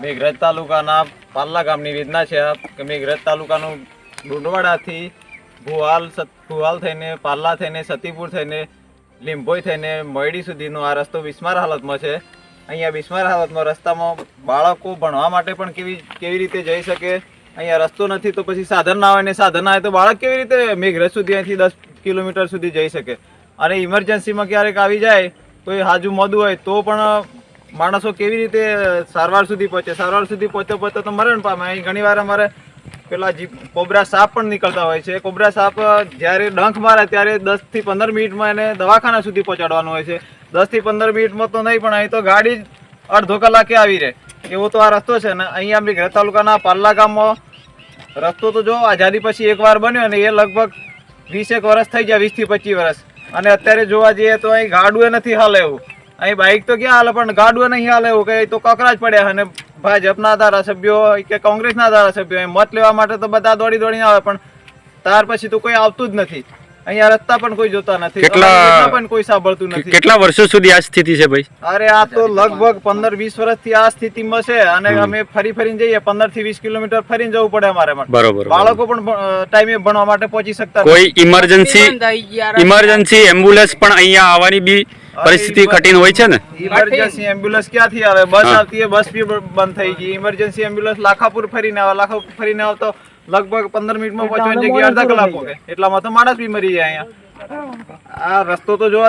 મેઘરજ તાલુકાના પાલ્લા ગામની રીતના છે કે મેઘરજ તાલુકાનું ડુંડવાડાથી ભુવાલ ભુવાલ થઈને, પાલ્લા થઈને, સતીપુર થઈને લીંભોઈ થઈને મયડી સુધીનો આ રસ્તો બિસ્માર હાલતમાં છે. અહીંયા બિસ્માર હાલતમાં રસ્તામાં બાળકો ભણવા માટે પણ કેવી કેવી રીતે જઈ શકે? અહીંયા રસ્તો નથી તો પછી સાધન ના હોય ને સાધન હોય તો બાળક કેવી રીતે મેઘરજ સુધી અહીંથી દસ કિલોમીટર સુધી જઈ શકે? અને ઇમરજન્સીમાં ક્યારેક આવી જાય કોઈ હાજુ મોડું હોય તો પણ માણસો કેવી રીતે સારવાર સુધી પહોંચે? સારવાર સુધી પહોંચતો પહોંચતો તો મરણ પામે. અહીં ઘણીવાર અમારે પેલા કોબરા સાપ પણ નીકળતા હોય છે. કોબરા સાપ જ્યારે ડંખ મારે ત્યારે દસથી પંદર મિનિટમાં એને દવાખાના સુધી પહોંચાડવાનું હોય છે. દસથી પંદર મિનિટમાં તો નહીં, પણ અહીં તો ગાડી જ અડધો કલાકે આવી રહે. એવો તો આ રસ્તો છે ને. અહીંયા આપણી ઘર તાલુકાના પાલ્લા ગામમાં રસ્તો તો જો આઝાદી પછી એકવાર બન્યો અને એ લગભગ વીસેક વર્ષ થઈ ગયા વીસથી પચીસ વર્ષ અને અત્યારે જોવા જઈએ તો અહીં ગાડું નથી હાલ એવું. અહીં બાઇક તો ક્યાં હાલે? પણ ગાડુએ નહીં હાલે એવું કે તો કકરા જ પડ્યા અને ભાજપના ધારાસભ્યો કે કોંગ્રેસના ધારાસભ્યો. મત લેવા માટે તો બધા દોડી દોડીને આવે, પણ ત્યાર પછી તો કોઈ આવતું જ નથી. અહીંયા રસ્તા પણ કોઈ જોતા નથી. કેટલા- પણ કોઈ સાંભળતું નથી. કેટલા વર્ષો સુધી આ સ્થિતિ છે ભાઈ? અરે આ તો લગભગ પંદર વીસ વર્ષથી આ સ્થિતિમાં છે અને અમે ફરી ફરીને જઈએ પંદરથી વીસ કિલોમીટર ફરીને જવું પડે અમારે બરોબર. બાળકો પણ ટાઈમે ભણવા માટે પહોંચી શકતા નથી. કોઈ ઇમરજન્સી ઇમરજન્સી એમ્બ્યુલન્સ પણ અહીંયા આવવાની બી પરિસ્થિતિ કઠિન હોય છે ને? ઇમરજન્સી એમ્બ્યુલન્સ ક્યાંથી આવે? બસ આવતી બસ બી બંધ થઈ ગઈ. ઇમરજન્સી એમ્બ્યુલન્સ લાખાપુર ફરીને આવે. લાખાપુર ફરીને આવે તો લગભગ પંદર મિનિટમાં પહોંચવાની જગ્યાએ અડધા કલાક પોકે એટલામાં તો માણસ બી મરી જાય અહીંયા. આ રસ્તો તો જોવા